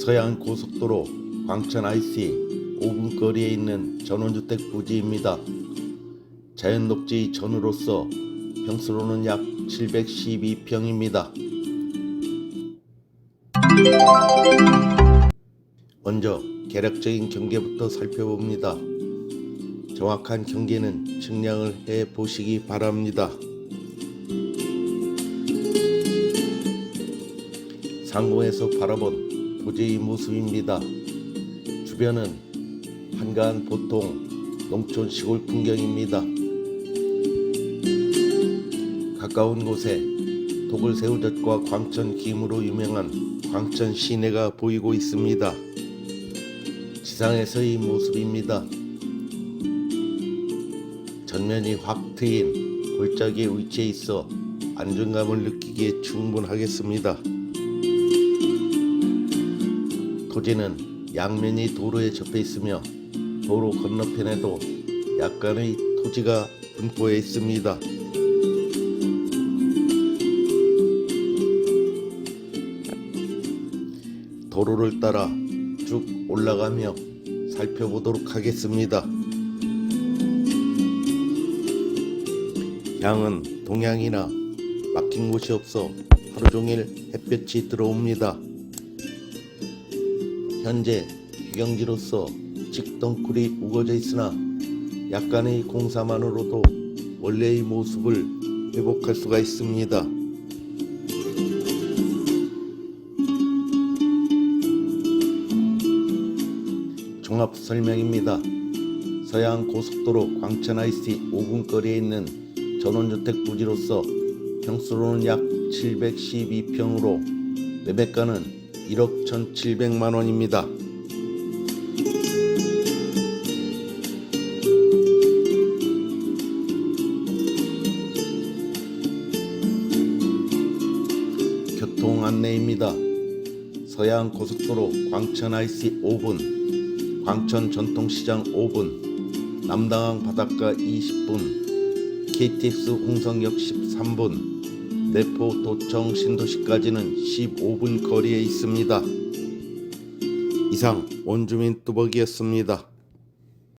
서해안 고속도로 광천 IC 5분 거리에 있는 전원주택 부지입니다. 자연 녹지 전으로서 평수로는 약 712평입니다. 먼저 계략적인 경계부터 살펴봅니다. 정확한 경계는 측량을 해 보시기 바랍니다. 상공에서 바라본 도저히 모습입니다. 주변은 한가한 보통 농촌 시골 풍경입니다. 가까운 곳에 도굴새우젓과 광천 김으로 유명한 광천 시내가 보이고 있습니다. 지상에서의 모습입니다. 전면이 확 트인 골짜기에 위치해 있어 안정감을 느끼기에 충분하겠습니다. 토지는 양면이 도로에 접해 있으며 도로 건너편에도 약간의 토지가 분포해 있습니다. 도로를 따라 쭉 올라가며 살펴보도록 하겠습니다. 양은 동향이나 막힌 곳이 없어 하루 종일 햇볕이 들어옵니다. 현재 휴경지로서 직덩굴이 우거져 있으나 약간의 공사만으로도 원래의 모습을 회복할 수가 있습니다. 종합 설명입니다. 서해안 고속도로 광천 IC 5분 거리에 있는 전원주택 부지로서 평수로는 약 712평으로 매매가는 1억 1,700만 원입니다. 교통 안내입니다. 서해안 고속도로 광천 IC 5분, 광천 전통시장 5분, 남당항 바닷가 20분, KTX 홍성역 13분, 내포 도청 신도시까지는 15분 거리에 있습니다. 이상 원주민 뚜벅이었습니다.